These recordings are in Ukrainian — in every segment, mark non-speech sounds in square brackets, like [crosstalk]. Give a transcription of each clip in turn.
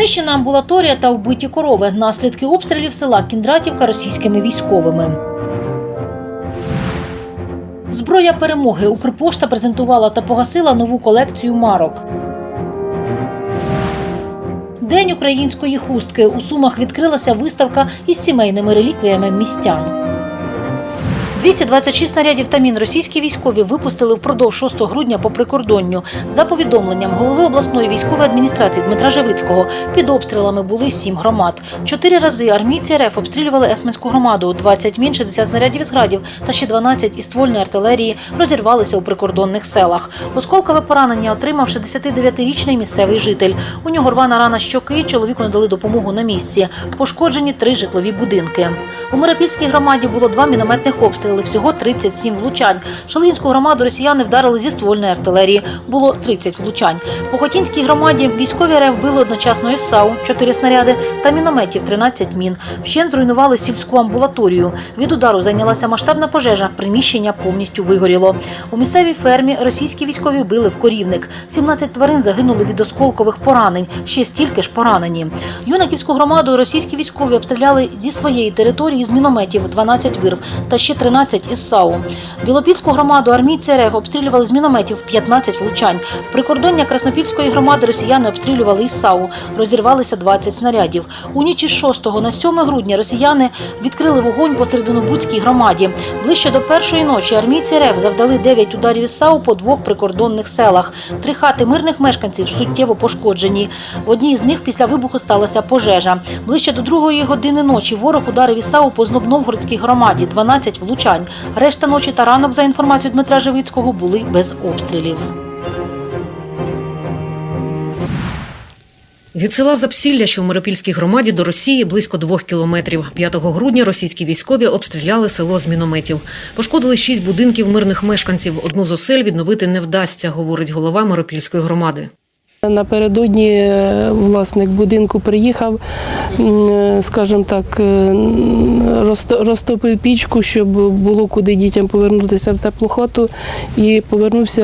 Знищена амбулаторія та вбиті корови. Наслідки обстрілів села Кіндратівка російськими військовими. Зброя перемоги. Укрпошта презентувала та погасила нову колекцію марок. День української хустки. У Сумах відкрилася виставка із сімейними реліквіями містян. 226 снарядів та мін російські військові випустили впродовж 6 грудня по прикордонню. За повідомленням голови обласної військової адміністрації Дмитра Живицького, під обстрілами були сім громад. Чотири рази армійці РФ обстрілювали Есменську громаду, 20 мін, 60 снарядів із градів та ще 12 із ствольної артилерії розірвалися у прикордонних селах. Осколкове поранення отримав 69-річний місцевий житель. У нього рвана рана щоки, чоловіку надали допомогу на місці. Пошкоджені три житлові будинки. У Миропільській громаді було два мінометних обстріли, всього 37 влучань. Шалинську громаду росіяни вдарили зі ствольної артилерії. Було 30 влучань. По Хотінській громаді військові РФ вбили одночасно із САУ 4 снаряди та мінометів 13 мін. Вщен зруйнували сільську амбулаторію. Від удару зайнялася масштабна пожежа. Приміщення повністю вигоріло. У місцевій фермі російські військові били в корівник. 17 тварин загинули від осколкових поранень. Ще стільки ж поранені. Юнаківську громаду російські військові обстріляли зі своєї території з мінометів 12 вирв та ще 13 із САУ. Білопільську громаду армійці РФ обстрілювали з мінометів 15 влучань. Прикордоння Краснопільської громади росіяни обстрілювали із САУ. Розірвалися 20 снарядів. У ніч із 6 на 7 грудня росіяни відкрили вогонь по Серединобудській громаді. Ближче до першої ночі армійці РФ завдали 9 ударів із САУ по двох прикордонних селах. Три хати мирних мешканців суттєво пошкоджені. В одній з них після вибуху сталася пожежа. Ближче до другої години ночі ворог ударив із САУ по Знобновгородській громаді 12 влучань. Решта ночі та ранок, за інформацією Дмитра Живицького, були без обстрілів. Від села Запсілля, що в Миропільській громаді, до Росії близько двох кілометрів. 5 грудня російські військові обстріляли село з мінометів. Пошкодили шість будинків мирних мешканців. Одну з осель відновити не вдасться, говорить голова Миропільської громади. Напередодні е, власник будинку приїхав, е, скажімо так, е, розтопив пічку, щоб було куди дітям повернутися в теплу хату, і повернувся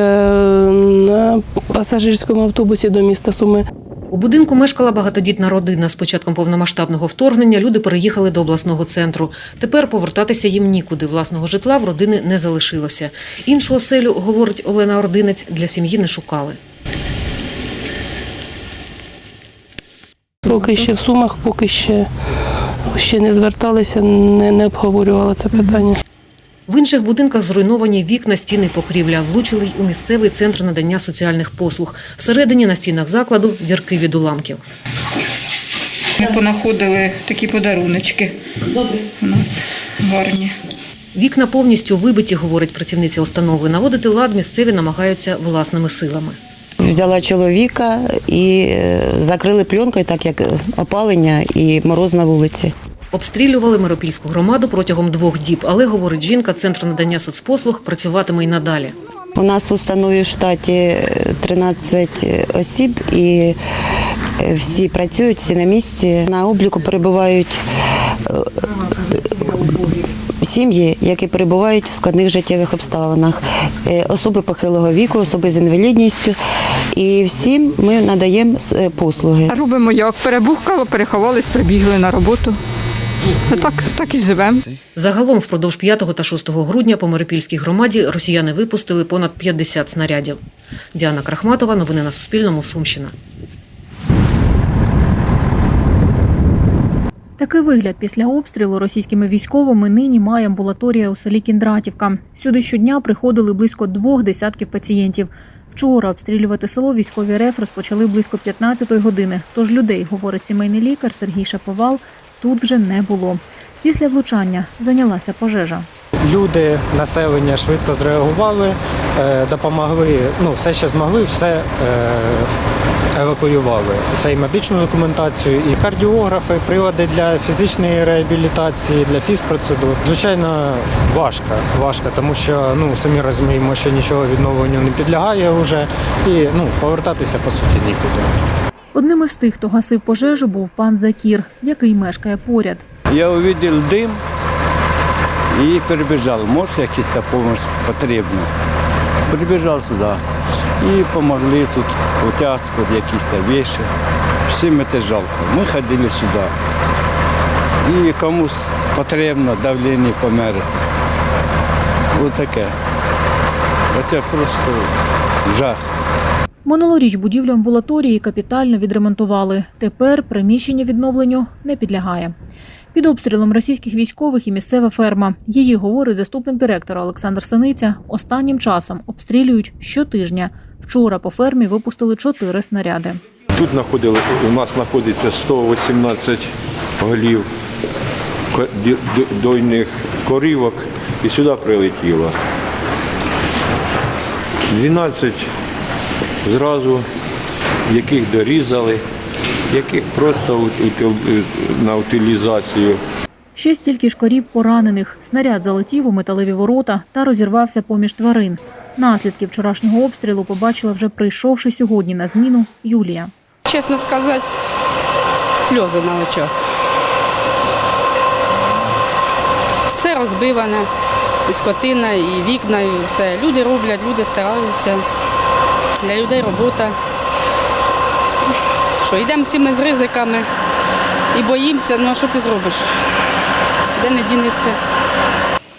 на пасажирському автобусі до міста Суми. У будинку мешкала багатодітна родина. З початком повномасштабного вторгнення люди переїхали до обласного центру. Тепер повертатися їм нікуди. Власного житла в родини не залишилося. Іншу оселю, говорить Олена Ординець, для сім'ї не шукали. Поки ще в Сумах, поки ще, ще не зверталися, не, не обговорювали це питання. В інших будинках зруйновані вікна, стіни, покрівля. Влучили й у місцевий центр надання соціальних послуг. Всередині на стінах закладу дірки від уламків. Ми понаходили такі подаруночки. У нас гарні. Вікна повністю вибиті, говорить працівниця установи. Наводити лад місцеві намагаються власними силами. Взяла чоловіка і е, закрили пленкою, так як опалення і мороз на вулиці. Обстрілювали Миропільську громаду протягом двох діб, але, говорить жінка, центр надання соцпослуг працюватиме й надалі. У нас в установі в штаті е, 13 осіб і е, всі працюють, всі на місці. На обліку перебувають е, сім'ї, які перебувають в складних життєвих обставинах, Е, особи похилого віку, особи з інвалідністю. І всім ми надаємо е, послуги. Робимо як? Перебухкало, переховались, прибігли на роботу. Так, так і живемо. Загалом впродовж 5 та 6 грудня по Миропільській громаді росіяни випустили понад 50 снарядів. Діана Крахматова, новини на Суспільному, Сумщина. Такий вигляд після обстрілу російськими військовими нині має амбулаторія у селі Кіндратівка. Сюди щодня приходили близько двох десятків пацієнтів. Вчора обстрілювати село військові РФ розпочали близько 15-ї години. Тож людей, говорить сімейний лікар Сергій Шаповал, тут вже не було. Після влучання зайнялася пожежа. Люди, населення швидко зреагували, е, допомогли, ну все, що змогли, все е, евакуювали. Це і медичну документацію, і кардіографи, прилади для фізичної реабілітації, для фізпроцедур. Звичайно, важко, важко, тому що ну самі розуміємо, що нічого відновленню не підлягає вже, і ну повертатися по суті нікуди. Одним із тих, хто гасив пожежу, був пан Закір, який мешкає поряд. Я увидел дым и перебежал. Может, якась допомога потрібна. Прибежал сюда и помогли тут утяжку, якісь вещи. Всім це жалко. Ми ходили сюди. І комусь потрібно давлення померити. Ось таке. Це просто жах. Минулоріч будівлю амбулаторії капітально відремонтували. Тепер приміщення відновленню не підлягає. Під обстрілом російських військових і місцева ферма. Її говорить заступник директора Олександр Синиця. Останнім часом обстрілюють щотижня. Вчора по фермі випустили чотири снаряди. Тут знаходили, у нас знаходиться 118 голів дойних корівок і сюди прилетіло. 12 зразу, яких дорізали, яких просто на утилізацію. Ще стільки ж корів поранених. Снаряд залетів у металеві ворота та розірвався поміж тварин. Наслідки вчорашнього обстрілу побачила вже прийшовши сьогодні на зміну Юлія. Чесно сказати, сльози на очах. Все розбиване, і скотина, і вікна, і все. Люди роблять, люди стараються. Для людей робота. Що, йдемо всі ми з ризиками і боїмося, ну а що ти зробиш? Де не дінешся?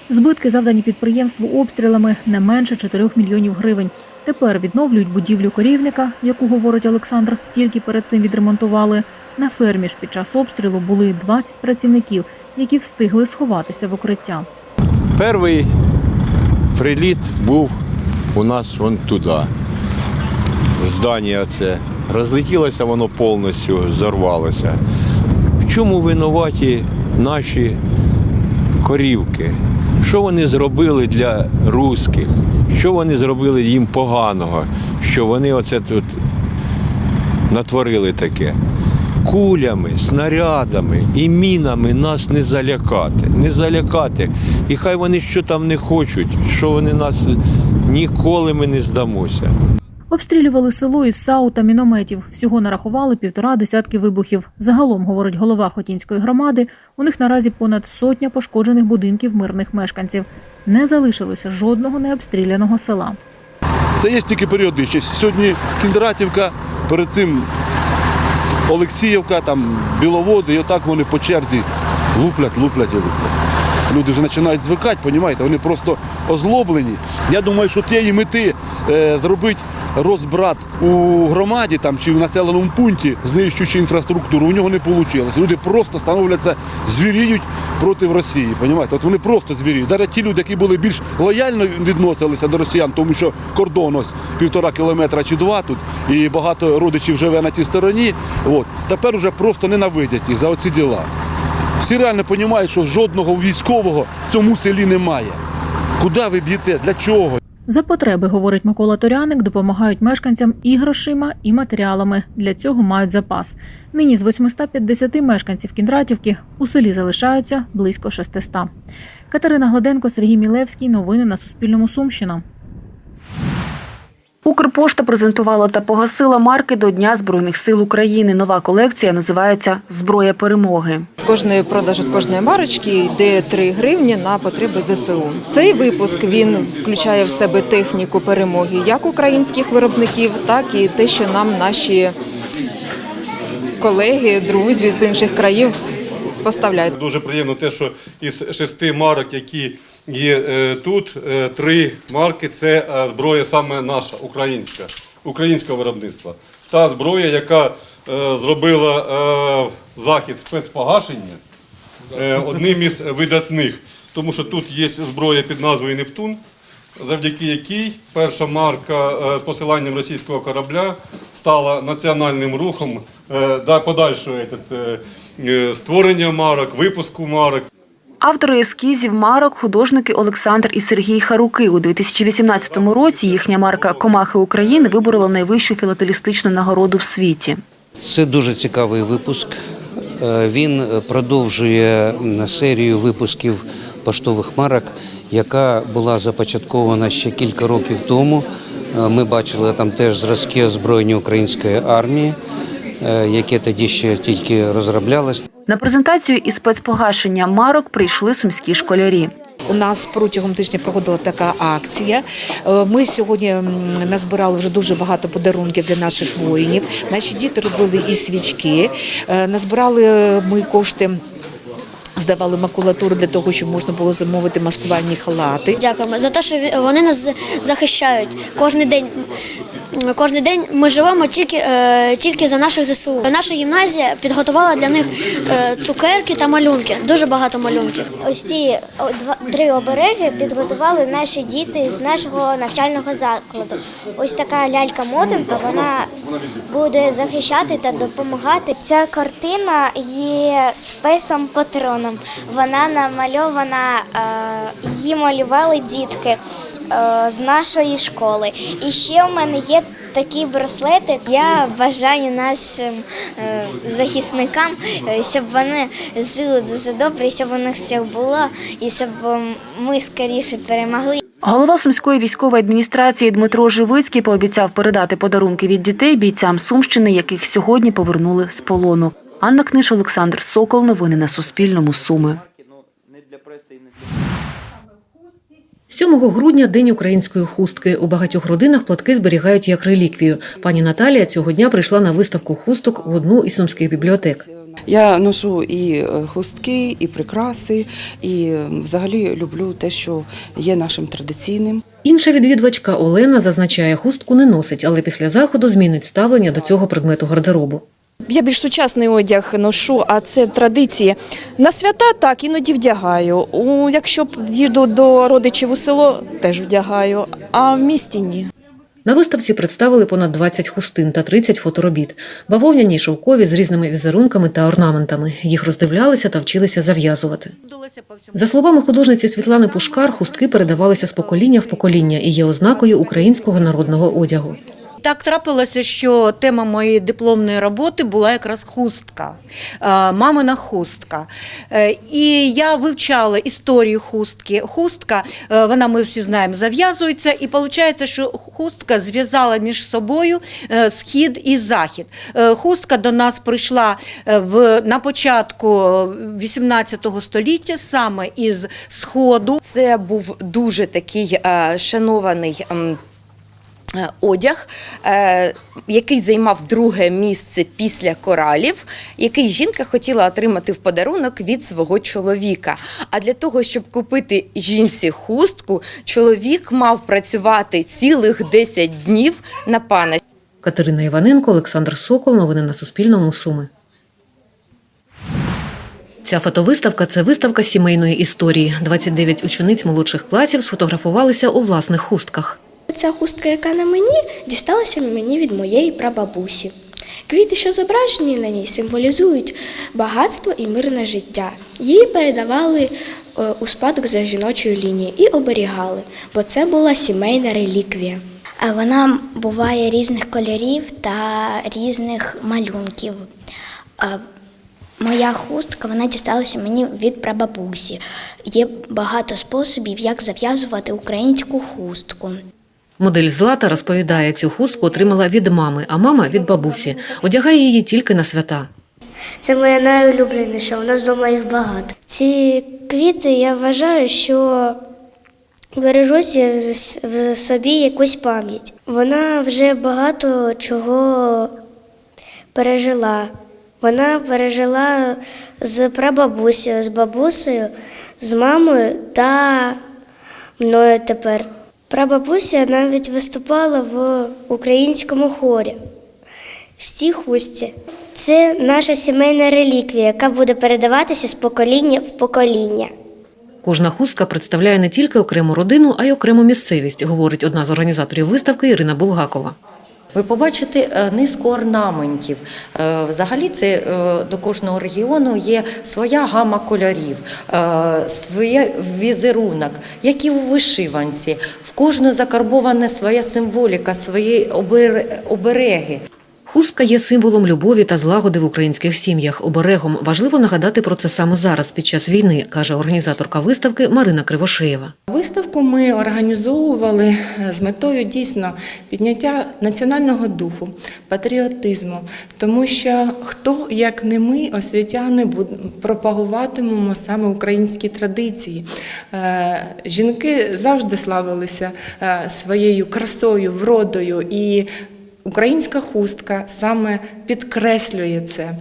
Збитки, завдані підприємству обстрілами, не менше 4 мільйонів гривень. Тепер відновлюють будівлю корівника, яку, говорить Олександр, тільки перед цим відремонтували. На фермі ж під час обстрілу були 20 працівників, які встигли сховатися в укриття. Перший приліт був у нас вон туди. Здання це. Розлетілося воно повністю, зорвалося. В чому винуваті наші корівки? Що вони зробили для русських? Що вони зробили їм поганого? Що вони оце тут натворили таке? Кулями, снарядами і мінами нас не залякати. Не залякати. І хай вони що там не хочуть, що вони нас ніколи ми не здамося. Обстрілювали село із САУ та мінометів. Всього нарахували півтора десятки вибухів. Загалом, говорить голова Хотінської громади, у них наразі понад сотня пошкоджених будинків мирних мешканців. Не залишилося жодного необстріляного села. Це є тільки періодичність. Сьогодні Кіндратівка, перед цим Олексіївка, там Біловоди, і отак вони по черзі луплять, луплять і луплять. Люди вже починають звикати, розумієте, вони просто озлоблені. Я думаю, що тієї мети е, зробити розбрат у громаді там, чи в населеному пункті, знищуючи інфраструктуру, у нього не вийшло. Люди просто становляться, звіріють проти Росії. Розумієте? От вони просто звіріють. Навіть ті люди, які були більш лояльно відносилися до росіян, тому що кордон ось півтора кілометра чи два тут, і багато родичів живе на тій стороні. От. Тепер вже просто ненавидять їх за оці діла. Всі реально розуміють, що жодного військового в цьому селі немає. Куди ви б'єте? Для чого? За потреби, говорить Микола Торяник, допомагають мешканцям і грошима, і матеріалами. Для цього мають запас. Нині з 850 мешканців Кіндратівки у селі залишаються близько 600. Катерина Гладенко, Сергій Мілевський. Новини на Суспільному. Сумщина. Укрпошта презентувала та погасила марки до Дня Збройних сил України. Нова колекція називається Зброя перемоги. З кожної продажу з кожної марочки йде 3 гривні на потреби ЗСУ. Цей випуск він включає в себе техніку перемоги як українських виробників, так і те, що нам наші колеги, друзі з інших країв поставляють. Дуже приємно те, що із шести марок, які є е, тут, е, три марки це е, зброя саме наша, українська, українського виробництва. Та зброя, яка зробила захід спецпогашення одним із видатних, тому що тут є зброя під назвою Нептун. Завдяки якій перша марка е, з посиланням російського корабля стала національним рухом е, до подальшого е, створення марок, випуску марок. Автори ескізів марок художники Олександр і Сергій Харуки. У 2018 році їхня марка Комахи України виборола найвищу філателістичну нагороду в світі. Це дуже цікавий випуск. Він продовжує серію випусків поштових марок, яка була започаткована ще кілька років тому. Е, Ми бачили там теж зразки озброєння української армії, е, яке тоді ще тільки розроблялось. На презентацію із спецпогашення марок прийшли сумські школярі. У нас протягом тижня проходила така акція. Е, Ми сьогодні назбирали вже дуже багато подарунків для наших воїнів. Наші діти робили і свічки. Назбирали ми кошти. Здавали макулатуру для того, щоб можна було замовити маскувальні халати. Дякуємо за те, що вони нас захищають кожен день. Кожен день ми живемо тільки, е, тільки за наших ЗСУ. Наша гімназія підготувала для них е, цукерки та малюнки. Дуже багато малюнків. Ось ці три обереги підготували наші діти з нашого навчального закладу. Ось така лялька-мотанка, вона буде захищати та допомагати. Ця картина є спейсом патроном. Вона намальована, е, її малювали дітки з нашої школи. І ще у мене є такий браслетик. Я бажаю нашим е, захисникам, е, щоб вони жили дуже добре, щоб у них все було, і щоб ми скоріше перемогли. Голова Сумської військової адміністрації Дмитро Живицький пообіцяв передати подарунки від дітей бійцям Сумщини, яких сьогодні повернули з полону. Анна Книж, Олександр Сокол. Новини на Суспільному. Суми. 7 грудня день української хустки. У багатьох родинах платки зберігають як реліквію. Пані Наталія цього дня прийшла на виставку хусток в одну із сумських бібліотек. Я ношу і е, хустки, і прикраси, і взагалі люблю те, що є нашим традиційним. Інша відвідувачка Олена зазначає, хустку не носить, але після заходу змінить ставлення до цього предмету гардеробу. Я більш сучасний одяг ношу, а це традиції. На свята так іноді вдягаю. У, якщо їду до родичів у село, теж вдягаю, а в місті ні. На виставці представили понад 20 хустин та 30 фоторобіт. Бавовняні й шовкові з різними візерунками та орнаментами. Їх роздивлялися та вчилися зав'язувати. За словами художниці Світлани Пушкар, хустки передавалися з покоління в покоління і є ознакою українського народного одягу. Так трапилося, що тема моєї дипломної роботи була якраз хустка, е, мамина хустка. Е, І я вивчала історію хустки. Хустка, е, вона ми всі знаємо, зав'язується, і виходить, що хустка зв'язала між собою схід і захід. Хустка до нас прийшла в, на початку 18 століття саме із сходу. Це був дуже такий шанований. Е, Одяг, е, який займав друге місце після коралів, який жінка хотіла отримати в подарунок від свого чоловіка. А для того, щоб купити жінці хустку, чоловік мав працювати цілих 10 днів на пана. Катерина Іваненко, Олександр Сокол. Новини на Суспільному. Суми. Ця фотовиставка це виставка сімейної історії. 29 учениць молодших класів сфотографувалися у власних хустках. Ця хустка, яка на мені, дісталася мені від моєї прабабусі. Квіти, що зображені на ній, символізують багатство і мирне життя. Її передавали е, у спадок за жіночою лінією і оберігали, бо це була сімейна реліквія. Вона буває різних кольорів та різних малюнків. Моя хустка вона дісталася мені від прабабусі. Є багато способів, як зав'язувати українську хустку. Модель Злата розповідає, цю хустку отримала від мами, а мама від бабусі. Одягає її тільки на свята. Це моя найулюбленіша, у нас вдома їх багато. Ці квіти я вважаю, що бережуть в- собі якусь пам'ять. Вона вже багато чого пережила. Вона пережила з прабабусею, з бабусею, з мамою та мною тепер. Прабабуся навіть виступала в українському хорі в цій хустці. Це наша сімейна реліквія, яка буде передаватися з покоління в покоління. Кожна хустка представляє не тільки окрему родину, а й окрему місцевість, говорить одна з організаторів виставки Ірина Булгакова. Ви побачите е, низку орнаментів. Е, Взагалі, це е, до кожного регіону є своя гама кольорів, своє візерунок, як і у вишиванці. В кожну закарбована своя символіка, свої обереги. Хустка є символом любові та злагоди в українських сім'ях. Оберегом важливо нагадати про це саме зараз, під час війни, каже організаторка виставки Марина Кривошеєва. Виставку ми організовували е, з метою дійсно підняття національного духу, патріотизму, тому що хто, як не ми, освітяни, пропагуватимемо саме українські традиції. Е, Жінки завжди славилися е, своєю красою, вродою, і українська хустка саме підкреслює це.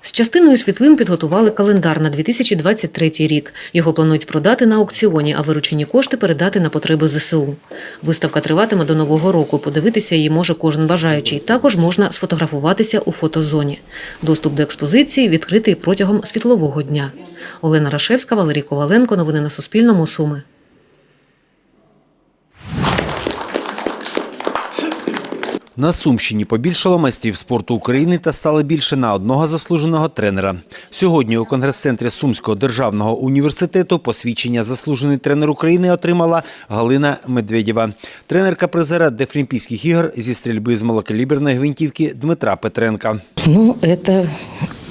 З частиною світлин підготували календар на 2023 рік. Його планують продати на аукціоні, а виручені кошти передати на потреби ЗСУ. Виставка триватиме до нового року. Подивитися її може кожен бажаючий. Також можна сфотографуватися у фотозоні. Доступ до експозиції відкритий протягом світлового дня. Олена Рашевська, Валерій Коваленко. Новини на Суспільному. Суми. На Сумщині побільшало майстрів спорту України та стало більше на одного заслуженого тренера. Сьогодні у конгрес-центрі Сумського державного університету посвідчення заслужений тренер України отримала Галина Медведєва. Тренерка призера Дефлімпійських ігор зі стрільби з малокаліберної гвинтівки Дмитра Петренка. Ну, это,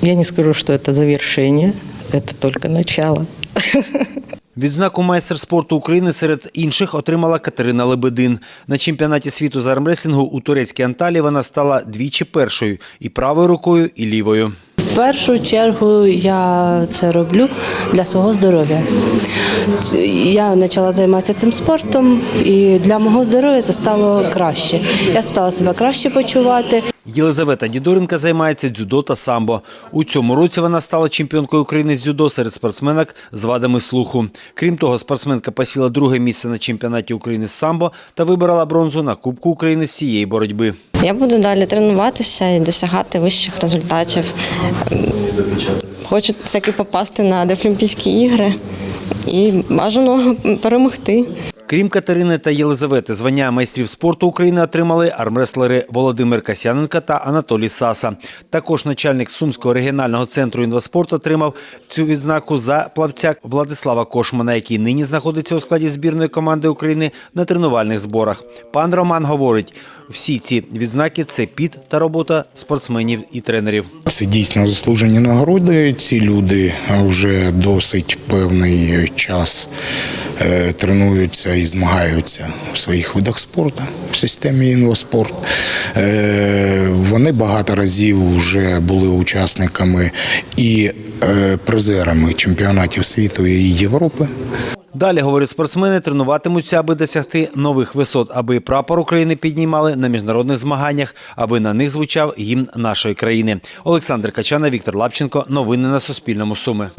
я не скажу, что это завершение, это только начало. [laughs] Відзнаку майстер спорту України серед інших отримала Катерина Лебедин. На чемпіонаті світу з армреслінгу у турецькій Анталії вона стала двічі першою і правою рукою, і лівою. В першу чергу я це роблю для свого здоров'я. Я почала займатися цим спортом, і для мого здоров'я це стало краще. Я стала себе краще почувати. Єлизавета Дідоренка займається дзюдо та самбо. У цьому році вона стала чемпіонкою України з дзюдо серед спортсменок з вадами слуху. Крім того, спортсменка посіла друге місце на чемпіонаті України з самбо та вибрала бронзу на Кубку України з цієї боротьби. Я буду далі тренуватися і досягати вищих результатів. Хочу все-таки попасти на Дефлімпійські ігри і бажано перемогти. Крім Катерини та Єлизавети, звання майстрів спорту України отримали армреслери Володимир Касяненка та Анатолій Саса. Також начальник Сумського регіонального центру інваспорту отримав цю відзнаку за плавця Владислава Кошмана, який нині знаходиться у складі збірної команди України на тренувальних зборах. Пан Роман говорить, всі ці відзнаки це під та робота спортсменів і тренерів. Це дійсно заслужені нагороди. Ці люди вже досить певний час е, тренуються і змагаються у своїх видах спорту в системі інваспорт. Е, Вони багато разів вже були учасниками і е, призерами чемпіонатів світу і Європи. Далі, говорять спортсмени, тренуватимуться, аби досягти нових висот, аби прапор України піднімали на міжнародних змаганнях, аби на них звучав гімн нашої країни. Олександр Качана, Віктор Лапченко. Новини на Суспільному. Суми.